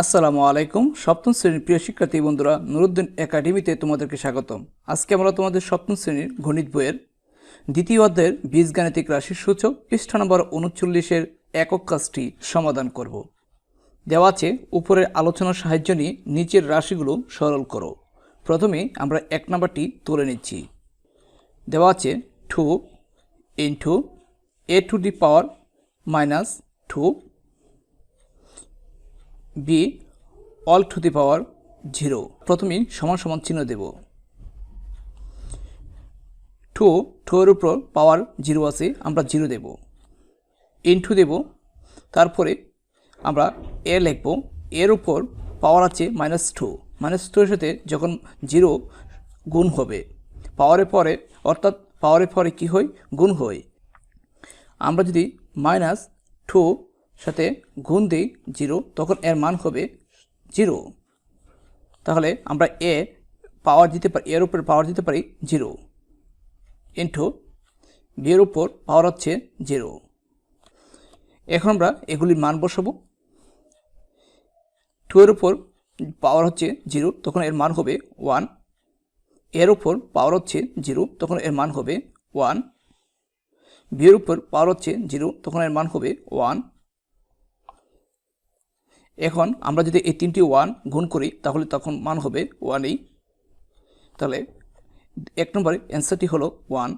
আসসালামু আলাইকুম। সপ্তম শ্রেণির প্রিয় শিক্ষার্থী বন্ধুরা, নুরুদ্দিন একাডেমিতে তোমাদেরকে স্বাগতম। আজকে আমরা তোমাদের সপ্তম শ্রেণির গণিত বইয়ের দ্বিতীয় অধ্যায়ের বীজগাণিতিক রাশির সূচক পৃষ্ঠা নম্বর উনচল্লিশের একক কাজটি সমাধান করব। দেওয়া আছে, উপরের আলোচনার সাহায্য নিয়ে নিচের রাশিগুলো সরল করো। প্রথমে আমরা এক নাম্বারটি তুলে নিচ্ছি। দেওয়া আছে two into A to the power minus two B all to the power zero প্রথমেই সমান সমান চিহ্ন দেব। টু এর উপর পাওয়ার জিরো আছে, আমরা জিরো দেব। ইনটু দেব। তারপরে আমরা এ লিখব। এর উপর পাওয়ার আছে মাইনাস টু মাইনাস টু এর সাথে যখন জিরো গুণ হবে পাওয়ারের পরে, অর্থাৎ পাওয়ারের পরে কি হয়? গুণ হয়। আমরা যদি মাইনাস টু সাথে গুণ দিই জিরো, তখন এর মান হবে জিরো। তাহলে আমরা এ পাওয়ার দিতে পারি, এর উপর পাওয়ার দিতে পারি জিরো। ইন্টু বি এর উপর পাওয়ার হচ্ছে জিরো। এখন আমরা এগুলির মান বসাবো। টু এর উপর পাওয়ার হচ্ছে জিরো, তখন এর মান হবে ওয়ানের উপর পাওয়ার হচ্ছে জিরো, তখন এর মান হবে ওয়ান বি এর উপর পাওয়ার হচ্ছে জিরো, তখন এর মান হবে ওয়ান এখন আমরা যদি এই তিনটি ওয়ান গুণ করি, তাহলে তখন মান হবে ওয়ানই তাহলে এক নম্বরে অ্যান্সারটি হলো ওয়ান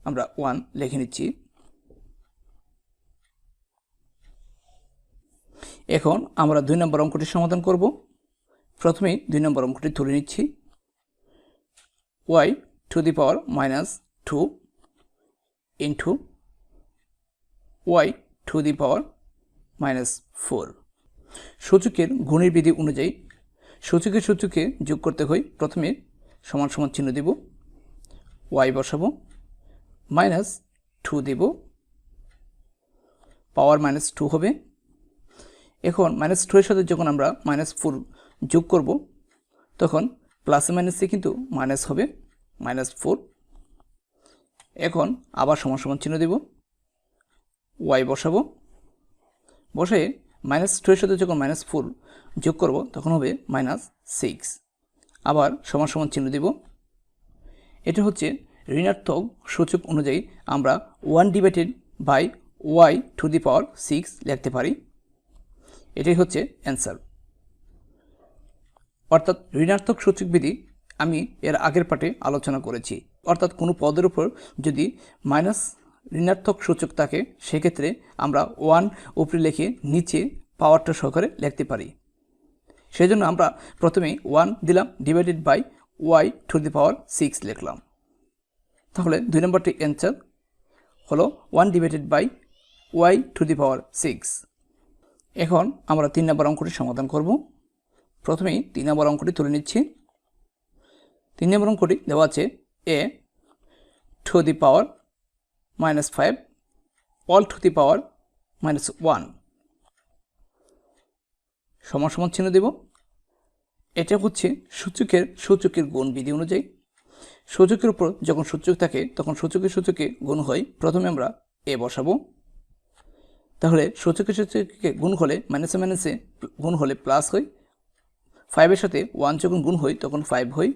আমরা ওয়ান লিখে নিচ্ছি। এখন আমরা দুই নম্বর অঙ্কটি সমাধান করব। প্রথমেই দুই নম্বর অঙ্কটি তুলে নিচ্ছি। Y to the power minus two into Y to the power minus four সূচকের গুণের বিধি অনুযায়ী সূচকে সূচকে যোগ করতে হয় প্রথমে সমান সমান চিহ্ন দেব। ওয়াই বসাবো। মাইনাস টু দেব। পাওয়ার মাইনাস টু হবে। এখন মাইনাস টু এর সাথে যখন আমরা মাইনাস ফোর যোগ করব, তখন প্লাসে মাইনাসে কিন্তু মাইনাস হবে। মাইনাস ফোর এখন আবার সমান সমান চিহ্ন দেব। ওয়াই বসাবো। বসে মাইনাস টু এর সাথে যখন মাইনাস ফোর যোগ করব, তখন হবে মাইনাস সিক্স আবার সমান সমান চিহ্ন দেব। এটা হচ্ছে ঋণাত্মক সূচক অনুযায়ী আমরা one divided by Y to the power six লিখতে পারি। এটাই হচ্ছে অ্যান্সার অর্থাৎ ঋণাত্মক সূচক বিধি আমি এর আগের পাঠে আলোচনা করেছি। অর্থাৎ কোনো পদের উপর যদি মাইনাস ঋণাত্মক সূচক থাকে সেক্ষেত্রে আমরা ওয়ান উপরে লিখে নিচে পাওয়ারটা সহকারে লিখতে পারি। সেই জন্য আমরা প্রথমে ওয়ান দিলাম divided by Y to the power six লিখলাম। তাহলে দুই নম্বরটি অ্যান্সার হলো one divided by Y to the power six এখন আমরা তিন নম্বর অঙ্কটি সমাধান করব। প্রথমেই তিন নম্বর অঙ্কটি তুলে নিচ্ছি। তিন নম্বর অঙ্কটি দেওয়া আছে A to the power minus five all to the power minus one সমান সমান চিহ্ন দেব। এটা হচ্ছে সূচকের সূচকের গুণ বিধি অনুযায়ী। সূচকের উপর যখন সূচক থাকে, তখন সূচকের সূচকে গুণ হয়। প্রথমে আমরা এ বসাবো। তাহলে সূচকের সূচকে গুণ হলে মাইনাসে মাইনাসে গুণ হলে প্লাস হয়। ফাইভের সাথে ওয়ান যখন গুণ হয়, তখন ফাইভ হয়।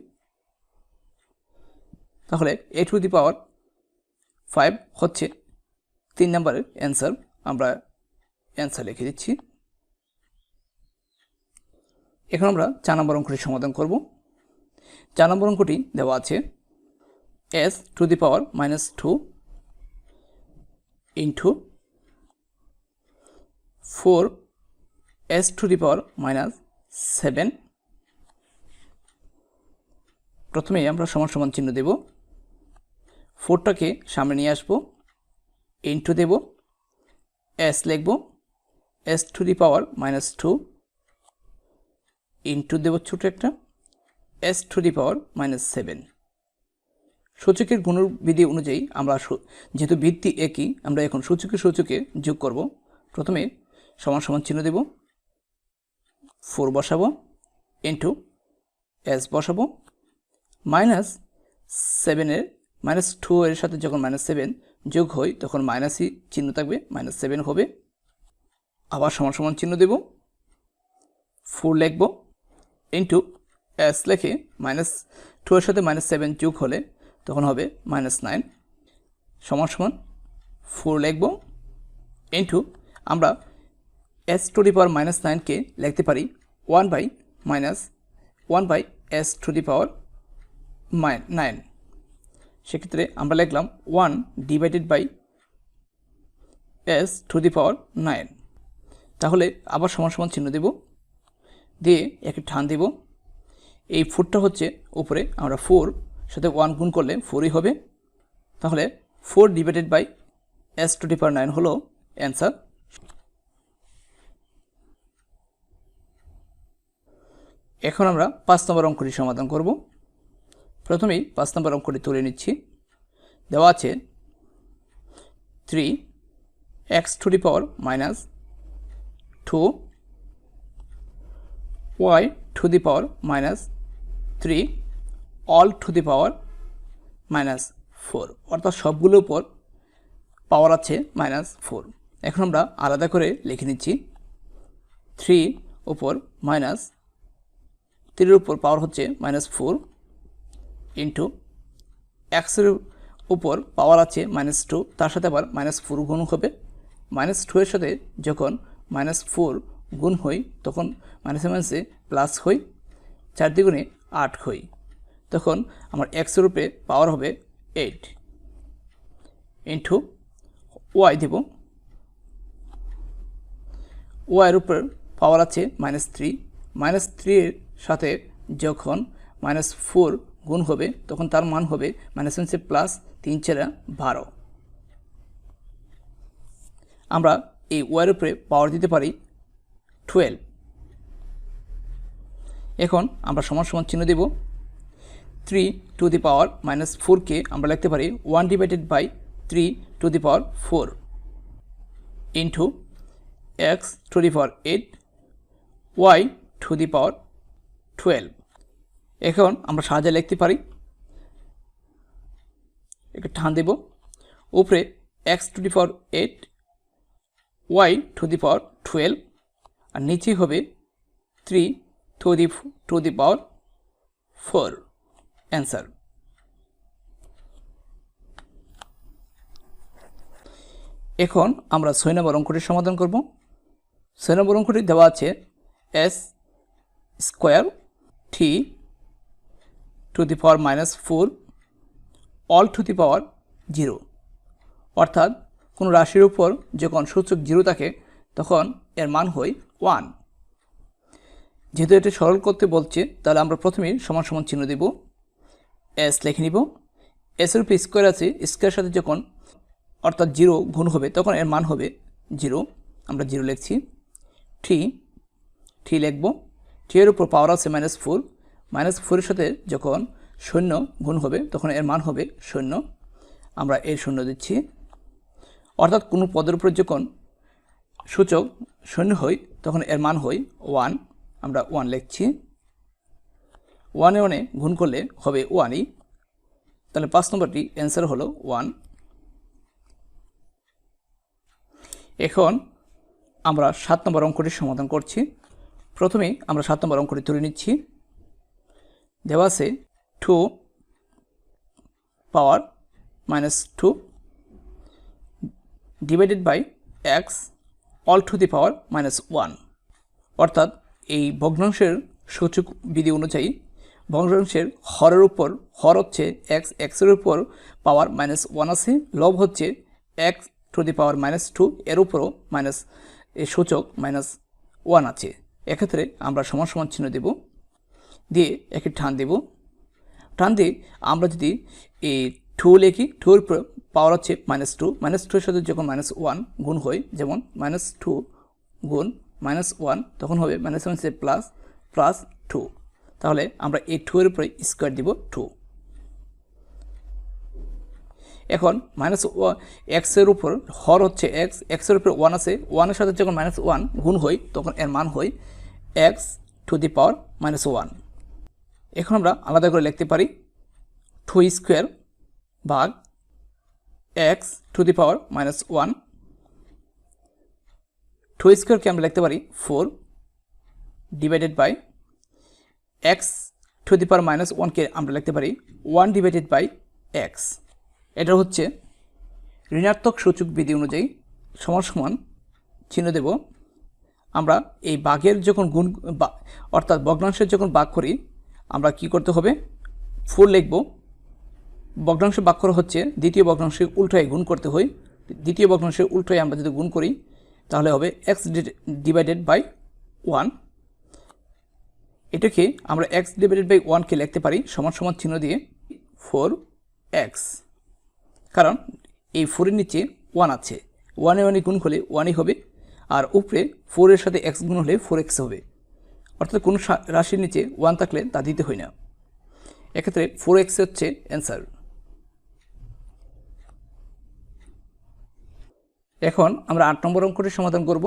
তাহলে এ টু দি পাওয়ার ফাইভ হচ্ছে তিন নম্বরের অ্যান্সার আমরা অ্যান্সার লিখে দিচ্ছি। এখন আমরা চার নম্বর অঙ্কটি সমাধান করব। চার নম্বর অঙ্কটি দেওয়া আছে S to the power minus two into four S to the power minus seven প্রথমে আমরা সমান সমান চিহ্ন দেব। ফোরটাকে সামনে নিয়ে আসব ইন্টু দেব এস লিখব S to the power minus two into দেব ছোটো একটা S to the power minus seven সূচকের গুণবিধি অনুযায়ী আমরা যেহেতু ভিত্তি একই, আমরা এখন সূচকে সূচকে যোগ করব। প্রথমে সমান সমান চিহ্ন দেব ফোর বসাবো ইন্টু এস বসাবো মাইনাস সেভেনের মাইনাস টু এর সাথে যখন মাইনাস সেভেন যোগ হয়, তখন মাইনাসই চিহ্ন থাকবে মাইনাস সেভেন হবে। আবার সমান সমান চিহ্ন দেব। ফোর লিখব। ইন্টু এস লিখে মাইনাস টু এর সাথে মাইনাস সেভেন যোগ হলে তখন হবে মাইনাস নাইন সমান সমান ফোর লিখব। ইন্টু আমরা S to the power minus নাইনকে লিখতে পারি one by minus one by S to the power nine সেক্ষেত্রে আমরা লিখলাম one divided by S to the power nine তাহলে আবার সমান সমান চিহ্ন দেব। দিয়ে একে ঠান দেব। এই ফোরটা হচ্ছে উপরে, আমরা ফোর সাথে ওয়ান গুণ করলে ফোরই হবে। তাহলে four divided by S to the power nine হলো অ্যান্সার এখন আমরা পাঁচ নম্বর অঙ্কটি সমাধান করব। প্রথমেই পাঁচ নম্বর অঙ্কটি তুলে নিচ্ছি। দেওয়া আছে three X to the power minus two Y to the power minus three all to the power minus four অর্থাৎ সবগুলোর উপর পাওয়ার আছে মাইনাস ফোর এখন আমরা আলাদা করে লিখে নিচ্ছি থ্রি উপর মাইনাস থ্রির উপর পাওয়ার হচ্ছে মাইনাস ফোর ইন্টু এক্সের উপর পাওয়ার আছে মাইনাস টু তার সাথে আবার মাইনাস ফোর গুণ হবে। মাইনাস টু এর সাথে যখন মাইনাস ফোর গুণ হই তখন মাইনাসে মাইনাসে প্লাস হই চার দ্বিগুণে আট হই তখন আমার এক্সের উপরে পাওয়ার হবে এইট ইন্টু ওয়াই দেব। ওয়াইয়ের উপর পাওয়ার আছে মাইনাস থ্রি মাইনাস থ্রির সাথে যখন মাইনাস ফোর গুণ হবে, তখন তার মান হবে মাইনাস প্লাস তিন চারা বারো। আমরা এই ওয়ার উপরে পাওয়ার দিতে পারি টুয়েলভ এখন আমরা সমান সমান চিহ্ন দেব। Three to the power minus ফোরকে আমরা লিখতে পারি one divided by three to the power four into X to the power eight Y to the power twelve এখন আমরা সাহায্যে লিখতে পারি। একটু ঠান দেব। উপরে X to the power eight Y to the power twelve আর নিচে হবে three to the to the power four answer এখন আমরা ছয় নম্বর অঙ্কটির সমাধান করব। ছয় নম্বর অঙ্কটি দেওয়া আছে S square T to the power minus four, all to the power zero. অর্থাৎ কোনো রাশির উপর যখন সূচক জিরো থাকে, তখন এর মান হয় ওয়ান। যেহেতু এটি সরল করতে বলছে, তাহলে আমরা প্রথমেই সমান সমান চিহ্ন দেব। এস লিখে নিব। এসের উপর স্কোয়ার আছে, স্কোয়ারের সাথে যখন অর্থাৎ জিরো গুণ হবে, তখন এর মান হবে জিরো। আমরা জিরো লিখছি। থ্রি থ্রি লিখব। থ্রি এর উপর পাওয়ার আছে মাইনাস ফোর মাইনাস ফোরের সাথে যখন শূন্য গুণ হবে, তখন এর মান হবে শূন্য। আমরা এর শূন্য দিচ্ছি। অর্থাৎ কোনো পদের উপর যখন সূচক শূন্য হয়, তখন এর মান হয় ওয়ান। আমরা ওয়ান লিখছি। ওয়ানে ওয়ানে গুণ করলে হবে ওয়ানই। তাহলে পাঁচ নম্বরটি অ্যান্সার হলো ওয়ান। এখন আমরা সাত নম্বর অঙ্কটির সমাধান করছি। প্রথমেই আমরা সাত নম্বর অঙ্কটি তুলে নিচ্ছি। দেওয়া আছে two power minus two divided by X all to the power minus one অর্থাৎ এই ভগ্নাংশের সূচক বিধি অনুযায়ী ভগ্নাংশের হরের উপর, হর হচ্ছে এক্স এক্সের উপর পাওয়ার মাইনাস ওয়ান আছে। লব হচ্ছে X to the power minus two এর উপরও মাইনাস সূচক মাইনাস ওয়ান আছে। এক্ষেত্রে আমরা সমান সমান চিহ্ন দেব। দিয়ে একে টান দেব। টান দিয়ে আমরা যদি এই টু লিখি টুর পাওয়ার হচ্ছে মাইনাস টু মাইনাস টুর সাথে যখন মাইনাস ওয়ান গুণ হয়, যেমন মাইনাস টু গুণ মাইনাস ওয়ান তখন হবে minus one plus plus two তাহলে আমরা এই টু এর উপরে স্কোয়ার দিব টু এখন মাইনাস এক্সের উপর হর হচ্ছে এক্স এক্সের উপর ওয়ান আছে ওয়ানের সাথে যখন মাইনাস ওয়ান গুণ হয়, তখন এর মান হয় X to the power minus one এখন আমরা আলাদা করে লিখতে পারি টু স্কোয়ার ভাগ X to the power minus one two স্কোয়ারকে আমরা লিখতে পারি four divided by X to the power minus ওয়ানকে আমরা লিখতে পারি ওয়ান ডিভাইডেড বাই এক্স এটা হচ্ছে ঋণাত্মক সূচক বিধি অনুযায়ী সমান সমান চিহ্ন দেব। আমরা এই বাঘের যখন গুণ অর্থাৎ ভগ্নাংশের যখন বাঘ করি আমরা কি করতে হবে? ফোর লিখব। ভগ্নাংশ বাক করা হচ্ছে দ্বিতীয় ভগ্নাংশে উল্টোয় গুণ করতে হয়। দ্বিতীয় ভগ্নাংশে উল্টোয় আমরা যদি গুণ করি, তাহলে হবে এক্স ডিভাইডেড বাই ওয়ান এটাকে আমরা এক্স ডিভাইডেড বাই ওয়ানকে লিখতে পারি, সমান সমান চিহ্ন দিয়ে ফোর এক্স কারণ এই ফোরের নিচে ওয়ান আছে। ওয়ানে ওয়ানে গুণ হলে ওয়ানই হবে, আর উপরে ফোরের সাথে এক্স গুণ হলে ফোর এক্স হবে। অর্থাৎ কোনো রাশির নিচে ওয়ান থাকলে তা দিতে হয় না। এক্ষেত্রে ফোর এক্স হচ্ছে অ্যান্সার এখন আমরা আট নম্বর অঙ্কটি সমাধান করব।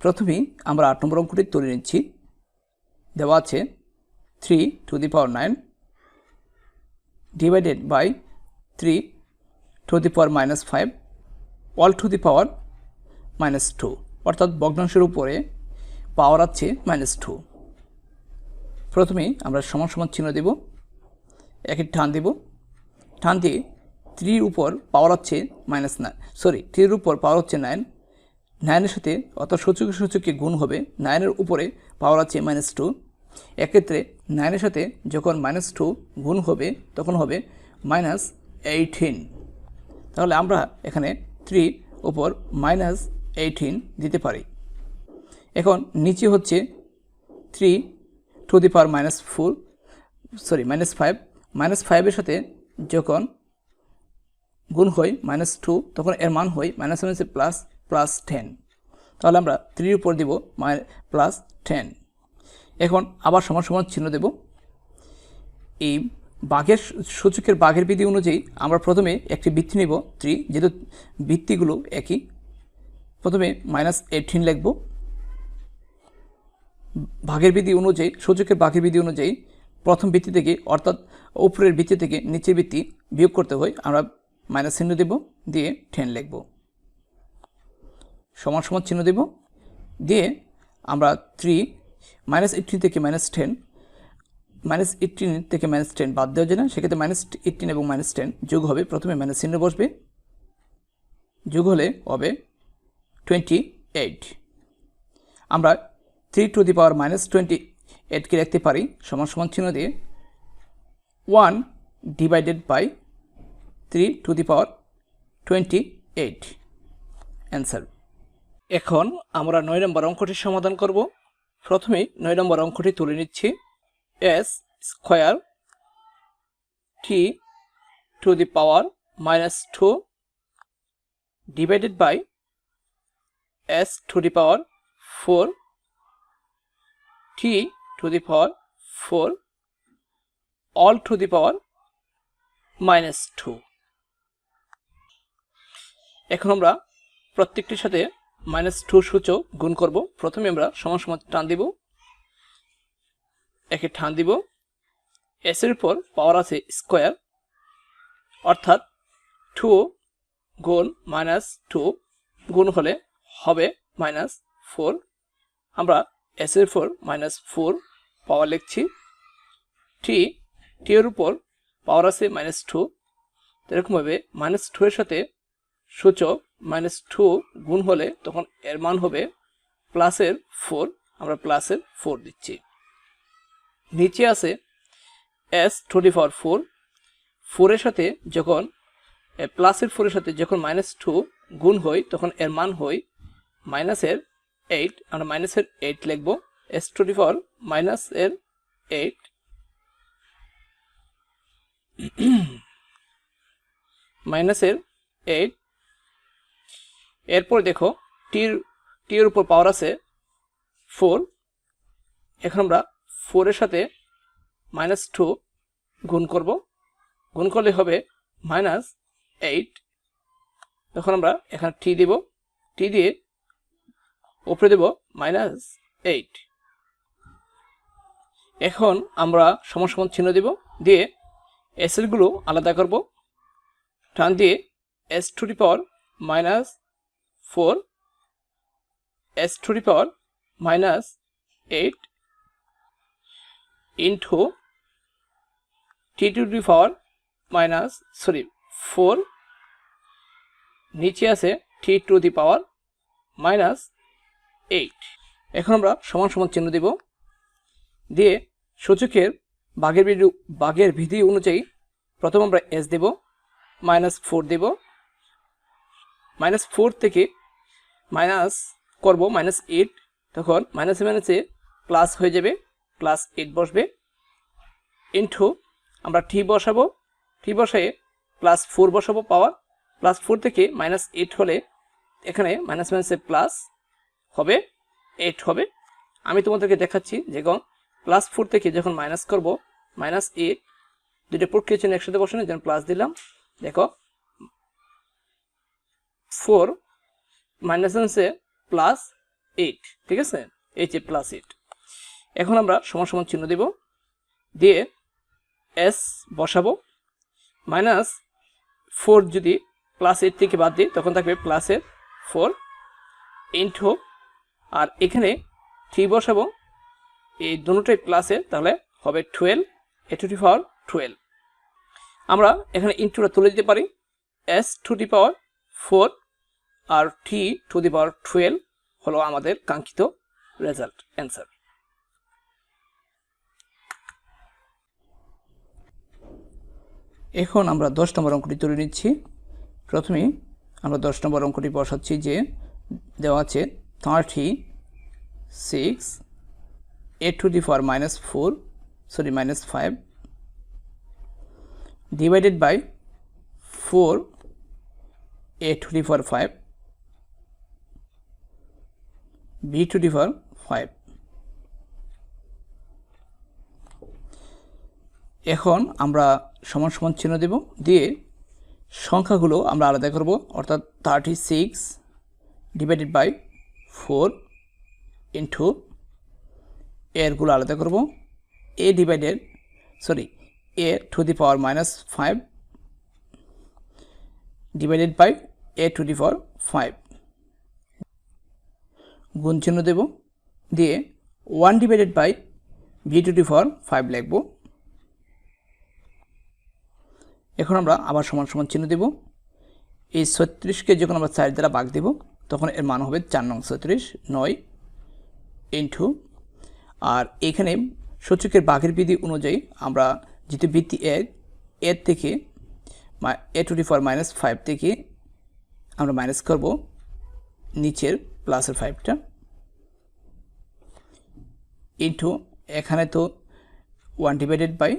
প্রথমেই আমরা আট নম্বর অঙ্কটি তুলে নিচ্ছি। দেওয়া আছে three to the power nine divided by three to the power minus five all to the power minus two অর্থাৎ ভগ্নাংশের উপরে পাওয়ার আছে মাইনাস টু প্রথমেই আমরা সমান সমান চিহ্ন দেব একে টান দেব। টান দিয়ে থ্রির উপর পাওয়ার হচ্ছে মাইনাস নাইন সরি থ্রির উপর পাওয়ার হচ্ছে নাইন নাইনের সাথে অর্থাৎ সূচক সূচকে গুণ হবে নাইনের উপরে পাওয়ার আছে মাইনাস টু এক্ষেত্রে নাইনের সাথে যখন মাইনাস টু গুণ হবে, তখন হবে মাইনাস এইটিন তাহলে আমরা এখানে থ্রি উপর মাইনাস এইটিন দিতে পারি। এখন নিচে হচ্ছে three to the power minus four sorry, minus five, minus ফাইভের সাথে যখন গুণ হয় মাইনাস টু, তখন এর মান হয় মাইনাস মাইনাসে প্লাস প্লাস টেন। তাহলে আমরা থ্রির উপর দিব প্লাস টেন। এখন আবার সমান সমান চিহ্ন দেব। এই বাঘের সূচকের বাঘের বিধি অনুযায়ী আমরা প্রথমে একটি বৃত্তি নেব, থ্রি। যেহেতু বৃত্তিগুলো একই, প্রথমে মাইনাস এইটিন লিখব। ভাগের বিধি অনুযায়ী, সূচকের ভাগের বিধি অনুযায়ী প্রথম ভিত্তি থেকে, অর্থাৎ উপরের ভিত্তি থেকে নিচের ভিত্তি বিয়োগ করতে হয়। আমরা মাইনাস চিহ্ন দেব, দিয়ে টেন লিখব। সমান সমান চিহ্ন দেব, দিয়ে আমরা থ্রি মাইনাস এইটিন থেকে মাইনাস টেন, মাইনাস এইটিন থেকে মাইনাস টেন বাদ দেওয়া যায় না। সেক্ষেত্রে মাইনাস এইটিন এবং মাইনাস টেন যোগ হবে, প্রথমে মাইনাস চিহ্ন বসবে, যোগ হলে হবে টোয়েন্টি এইট। আমরা three to the power minus twenty এটকে লিখতে পারি, সমান সমান চিহ্ন দিয়ে one divided by three to the power twenty eight answer এখন আমরা নয় নম্বর অঙ্কটি সমাধান করব। প্রথমেই নয় নম্বর অঙ্কটি তুলে নিচ্ছি S square T to the power minus two divided by S to the power four T to the power four all to the power minus two এখন আমরা প্রত্যেকটির সাথে মাইনাস টু সূচক গুণ করব। প্রথমে আমরা সমান সমান টান দিব। একে টান দিব। এস এর উপর পাওয়ার আছে স্কোয়ার অর্থাৎ টু গুণ মাইনাস টু গুণ হলে হবে মাইনাস ফোর আমরা এস এর উপর মাইনাস ফোর পাওয়ার লিখছি টি টি এর উপর পাওয়ার আছে মাইনাস টু এরকমভাবে মাইনাস টু এর সাথে সূচক মাইনাস টু গুণ হলে তখন এর মান হবে প্লাসের ফোর আমরা প্লাসের ফোর দিচ্ছি। নিচে আছে এস টোয়েন্টি ফোর ফোর ফোরের সাথে যখন প্লাসের ফোরের সাথে যখন মাইনাস টু গুণ হয়, তখন এর মান হয় মাইনাসের এইট আমরা মাইনাসের এইট লিখব। এস টোয়েন্টি ফোর মাইনাস এর এইট মাইনাসের এইট এরপর দেখো টির টির উপর পাওয়ার আছে ফোর এখন আমরা ফোরের সাথে মাইনাস টু গুণ করব। গুণ করলে হবে মাইনাস এইট তখন আমরা এখানে টি দেব। টি দিয়ে উপরে দেব মাইনাস এইট এখন আমরা সমান চিহ্ন দেব, দিয়ে এসএলগুলো আলাদা করব। টান দিয়ে S to the power minus four S to the power minus eight into T to the power minus sorry four নিচে আছে T to the power minus eight এখন আমরা সমান সমান চিহ্ন দিব। দিয়ে সূচকের বাঘের বিধি বাঘের বিধি অনুযায়ী প্রথম আমরা এস দেব মাইনাস ফোর দেব। মাইনাস ফোর থেকে মাইনাস করব মাইনাস এইট তখন মাইনাসে মাইনাসে প্লাস হয়ে যাবে প্লাস এইট বসবে। ইন্টু আমরা টি বসাবো টি বসায়ে প্লাস ফোর বসাবো পাওয়ার প্লাস ফোর থেকে মাইনাস এইট হলে এখানে মাইনাস মাইনাসে প্লাস হবে এইট হবে। আমি তোমাদেরকে দেখাচ্ছি যখন প্লাস ফোর থেকে যখন মাইনাস করব মাইনাস এইট দুইটা প্রক্রিয়া চিহ্ন একসাথে বসানো যেন প্লাস দিলাম, দেখো ফোর মাইনাস মাইনাসে প্লাস এইট ঠিক আছে? এইচ এ প্লাস এইট এখন আমরা সমান সমান চিহ্ন দেব, দিয়ে এস বসাবো। মাইনাস ফোর যদি প্লাস এইট থেকে বাদ দিই, তখন থাকবে প্লাসের ফোর ইন্টু আর এখানে থ্রি বসাবো। এই দুটোই প্লাসের তাহলে হবে twelve A to power twelve আমরা এখানে ইন্টুটা তুলে দিতে পারি। S to the power four R T to the power twelve হলো আমাদের কাঙ্ক্ষিত রেজাল্ট অ্যান্সার এখন আমরা দশ নম্বর অঙ্কটি তুলে নিচ্ছি। প্রথমে আমরা দশ নম্বর অঙ্কটি বসাচ্ছি যে দেওয়া আছে thirty six A to the power minus four sorry minus five divided by four A to the power five B to the power five এখন আমরা সমান সমান চিহ্ন দেব, দিয়ে সংখ্যাগুলো আমরা আলাদা করব, অর্থাৎ thirty six divided by four into এরগুলো আলাদা করব। A divided, sorry, A to the power minus five divided by A to the power five. গুণ চিহ্ন দেব, দিয়ে one divided by B to the power five লিখব। এখন আমরা আবার সমান সমান চিহ্ন দেব। এই ছত্রিশকে যখন আমরা চার দ্বারা ভাগ দেব তখন এর মান হবে চার নং ছত্রিশ, নয় ইন্টু। আর এখানে সূচকের বাঘের বিধি অনুযায়ী আমরা যেহেতু বৃত্তি এক, এর থেকে A to the power minus five থেকে আমরা মাইনাস করব নিচের প্লাসের ফাইভটা। ইন্টু এখানে তো ওয়ান ডিভাইডেড বাই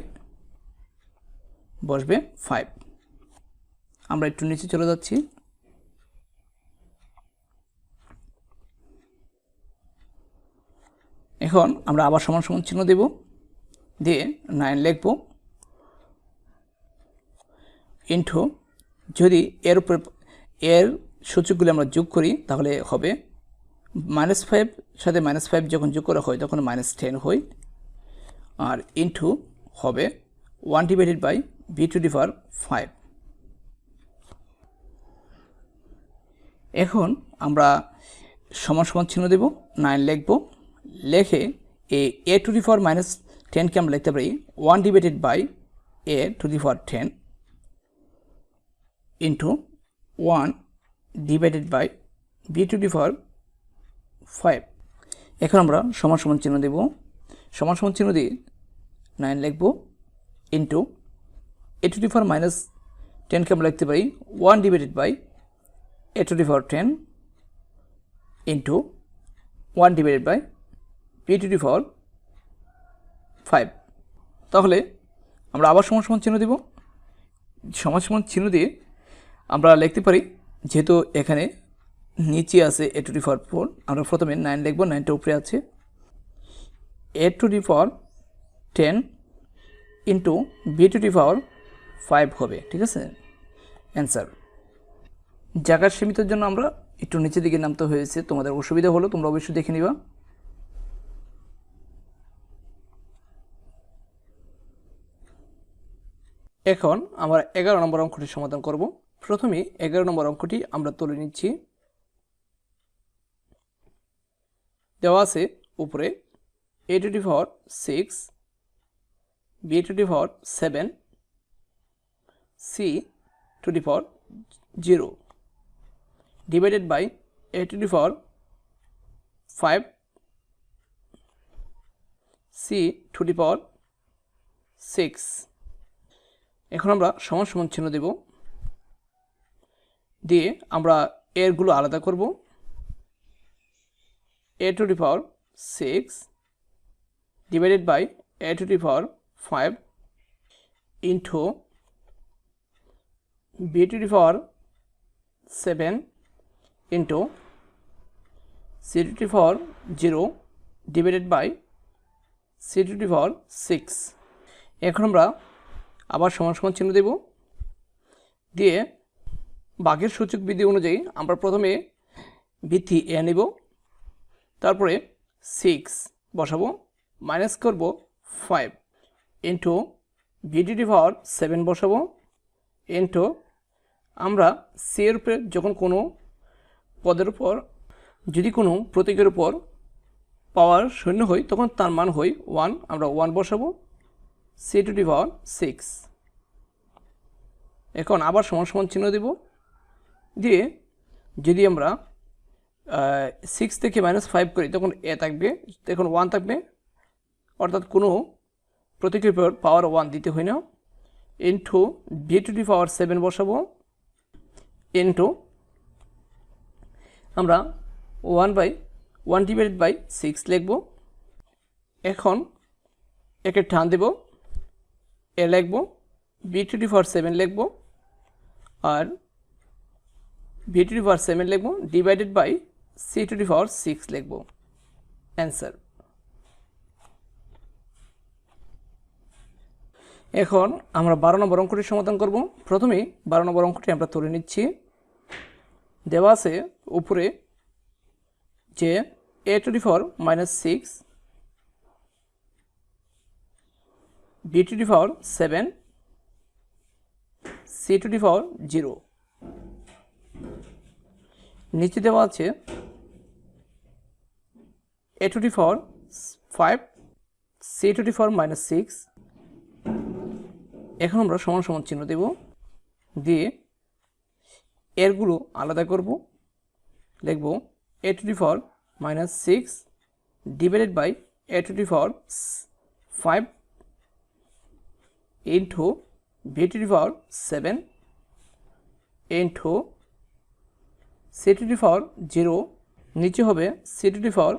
বসবে ফাইভ। আমরা একটু নিচে চলে যাচ্ছি। এখন আমরা আবার সমান সমান চিহ্ন দেব। দিয়ে নাইন লিখব। ইন্টু যদি এর উপরে, এর সূচকগুলি আমরা যোগ করি, তাহলে হবে মাইনাস ফাইভ সাথে মাইনাস ফাইভ যখন যোগ করা হয়, তখন মাইনাস টেন হয়। আর ইন্টু হবে one divided by B to the power five এখন আমরা সমান সমান চিহ্ন দেব নাইন লিখব। লেখে A A to the power minus টেনকে আমরা লিখতে পারি, one divided by A to the power ten into one divided by B to the power five. এখন আমরা সমান সমান চিহ্ন দেব। সমান সমান চিহ্ন দিয়ে নাইন লিখব into A to the power minus টেনকে আমরা লিখতে পারি, one divided by A to the power ten into one divided by P to the power five তাহলে আমরা আবার সমান সমান চিহ্ন দেব। সমান সমান চিহ্ন দিয়ে আমরা লিখতে পারি, যেহেতু এখানে নিচে আছে A to the power four আমরা প্রথমে নাইন লিখব নাইনটা উপরে আছে। A to the power ten into B to the power five হবে, ঠিক আছে? অ্যান্সার জায়গার সীমিতের জন্য আমরা একটু নিচের দিকে নামতে হয়েছে, তোমাদের অসুবিধা হলো, তোমরা অবশ্যই দেখে নিবা। এখন আমরা এগারো নম্বর অঙ্কটি সমাধান করব। প্রথমে এগারো নম্বর অঙ্কটি আমরা তুলে নিচ্ছি। দেওয়া আছে উপরে A to the power six B to the power seven C to the power zero divided by A to the power five C to the power six এখন আমরা সমান সমান চিহ্ন দেব। দিয়ে আমরা এরগুলো আলাদা করব। A to the power six divided by A to the power five into B to the power seven into C to the power zero divided by C to the power six. এখন আমরা আবার সমান সমান চিহ্ন দেব। দিয়ে বাঘের সূচক বিধি অনুযায়ী আমরা প্রথমে ভিত্তি এ নেব। তারপরে সিক্স বসাবো মাইনাস করব ফাইভ ইন্টু ভিডিডি পাওয়ার সেভেন বসাবো ইন্টু আমরা সি এর উপরে যখন কোনো পদের উপর, যদি কোনো প্রতীকের উপর পাওয়ার শূন্য হয়, তখন তার মান হয় ওয়ান আমরা ওয়ান বসাবো। C to the power six. এখন আবার সমান সমান চিহ্ন দেব। দিয়ে যদি আমরা সিক্স থেকে মাইনাস ফাইভ করি, তখন এ থাকবে, তখন ওয়ান থাকবে। অর্থাৎ কোনো উপর পাওয়ার ওয়ান দিতে হয় না। Into B to the power seven বসাবো। ইন্টু আমরা one by one divided by six লিখব। এখন একে টান দেব। এ লিখব B to the power seven লিখব, আর B to the power seven লিখব divided by C to the power six লিখব। অ্যান্সার এখন আমরা বারো নম্বর অঙ্কটির সমাধান করব। প্রথমেই বারো নম্বর অঙ্কটি আমরা তুলে নিচ্ছি। দেওয়া আছে উপরে যে A to the power minus six B to the power seven C to the power zero নিচে দেওয়া আছে A to the power five C to the power minus six এখন আমরা সমান সমান চিহ্ন দেব। দিয়ে এরগুলো আলাদা করব। লিখব A to the power minus six divided by A to the power five into B to the power seven into C to the power zero নিচে হবে C to the power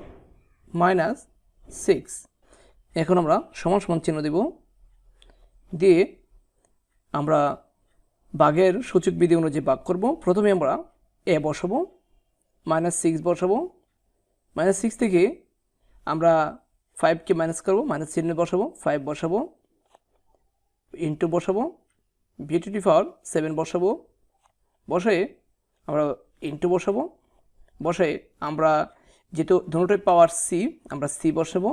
minus six এখন আমরা সমান সমান চিহ্ন দেব। দিয়ে আমরা বাঘের সূচক বিধি অনুযায়ী বাঘ করব। প্রথমে আমরা এ বসাবো মাইনাস সিক্স বসাবো। মাইনাস সিক্স থেকে আমরা ফাইভকে মাইনাস করব মাইনাস চিহ্ন বসাবো ফাইভ বসাবো। ইন্টু বসাবো B to the power seven বসাবো বসে আমরা ইন্টু বসাবো বসে আমরা যেহেতু দুটোই পাওয়ার সি আমরা সি বসাবো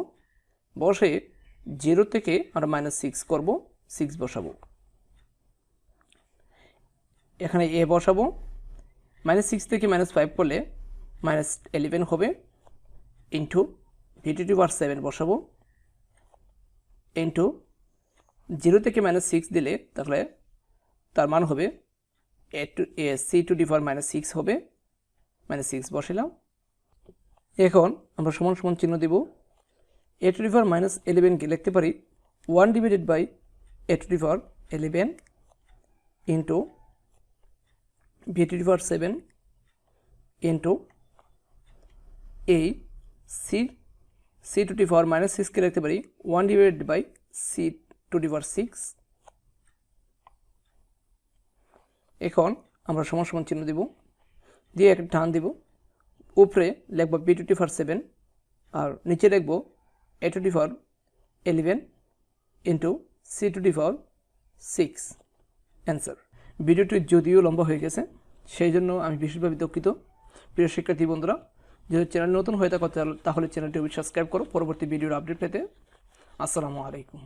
বসে জিরো থেকে আমরা মাইনাস সিক্স করব সিক্স বসাবো। এখানে এ বসাবো মাইনাস সিক্স থেকে মাইনাস ফাইভ করলে মাইনাস এলেভেন হবে ইন্টু ভিটি টু বার সেভেন বসাবো ইন্টু জিরো থেকে মাইনাস সিক্স দিলে তাহলে তার মান হবে A to A C to the for minus six হবে। মাইনাস সিক্স বসালাম এখন আমরা সমান সমান চিহ্ন দেব। A to the for minus এলেভেনকে লিখতে পারি one divided by A to the for eleven into B to the for seven into এই C C to the for minus সিক্সকে লিখতে পারি one divided by C to the for six. এখন আমরা সমান সমান চিহ্ন দিব। দিয়ে একটা টান দিব। উপরে লিখব বি টু ফর সেভেন আর নিচে লিখব A to for eleven into C to for six answer ভিডিওটি যদিও লম্বা হয়ে গেছে, সেই জন্য আমি বিশেষভাবে দুঃখিত। প্রিয় শিক্ষার্থী বন্ধুরা, যদি চ্যানেল নতুন হয়ে থাকো তাহলে চ্যানেলটি সাবস্ক্রাইব করো। পরবর্তী ভিডিওর আপডেট পেতে আসসালামু আলাইকুম।